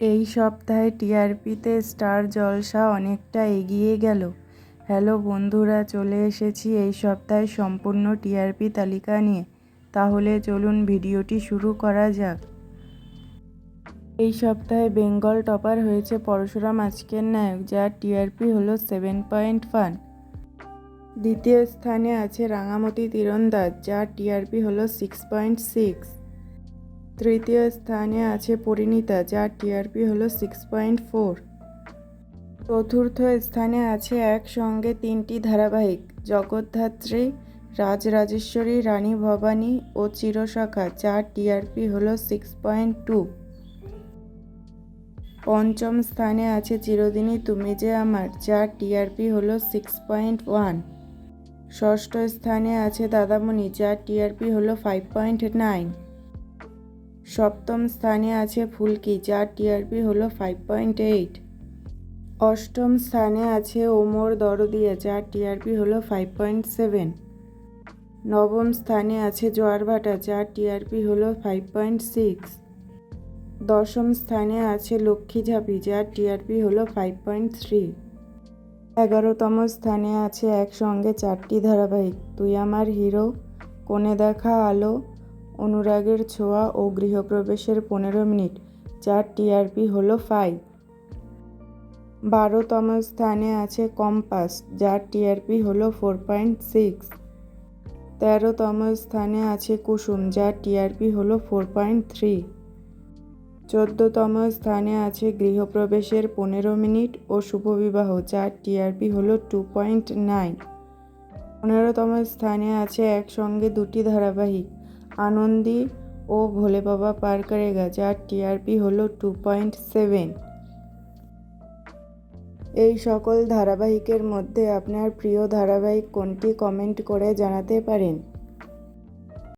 এই সপ্তাহে টিআরপিতে স্টার জলসা অনেকটা এগিয়ে গেল। হ্যালো বন্ধুরা, চলে এসেছি এই সপ্তাহে সম্পূর্ণ টিআরপি তালিকা নিয়ে। তাহলে চলুন ভিডিওটি শুরু করা যাক। এই সপ্তাহে বেঙ্গল টপার হয়েছে পরশুরাম আজকের নায়ক, যার টিআরপি হলো সেভেন পয়েন্ট ওয়ান। দ্বিতীয় স্থানে আছে রাঙামতি তীরন্দাজ, যার টিআরপি হলো সিক্স পয়েন্ট সিক্স। তৃতীয় স্থানে আছে পরিণীতা, যার টিআরপি হলো সিক্স পয়েন্ট ফোর চতুর্থ স্থানে আছে একসঙ্গে তিনটি ধারাবাহিক, জগদ্ধাত্রী, রাজরাজেশ্বরী, রানী ভবানী ও চিরসখা যার টিআরপি হলো সিক্স পয়েন্ট টু পঞ্চম স্থানে আছে চিরদিনই তুমি যে আমার, যার টিআরপি হলো সিক্স পয়েন্ট ওয়ান ষষ্ঠ স্থানে আছে দাদামণি, যার টিআরপি হলো ফাইভ পয়েন্ট নাইন সপ্তম স্থানে আছে ফুলকি, যার টিআরপি হলো ফাইভ পয়েন্ট এইট অষ্টম স্থানে আছে ওমর দরদিয়া, যার টিআরপি হলো ফাইভ পয়েন্ট সেভেন নবম স্থানে আছে জোয়ারভাটা যার টিআরপি হলো ফাইভ পয়েন্ট সিক্স দশম স্থানে আছে লক্ষ্মী ঝাঁপি, যার টিআরপি হলো ফাইভ পয়েন্ট থ্রি এগারোতম স্থানে আছে একসঙ্গে চারটি ধারাবাহিক, তুই আমার হিরো, কোণে দেখা আলো অনুরাগের ছোঁয়া ও গৃহপ্রবেশের পনেরো মিনিট যার টিআরপি হলো ফাইভ। বারোতম স্থানে আছে কম্পাস যার টিআরপি হলো ফোর পয়েন্ট সিক্স। তেরোতম স্থানে আছে কুসুম যার টিআরপি হলো ফোর পয়েন্ট থ্রি। চোদ্দতম স্থানে আছে গৃহপ্রবেশের পনেরো মিনিট ও শুভবিবাহ যার টিআরপি হলো টু পয়েন্ট নাইন। পনেরোতম স্থানে আছে একসঙ্গে দুটি ধারাবাহিক আনন্দী ও ভোলে বাবা পার গেছে যার টিআরপি হল টু পয়েন্ট সেভেন। এই সকল ধারাবাহিকের মধ্যে আপনার প্রিয় ধারাবাহিক কোনটি কমেন্ট করে জানাতে পারেন।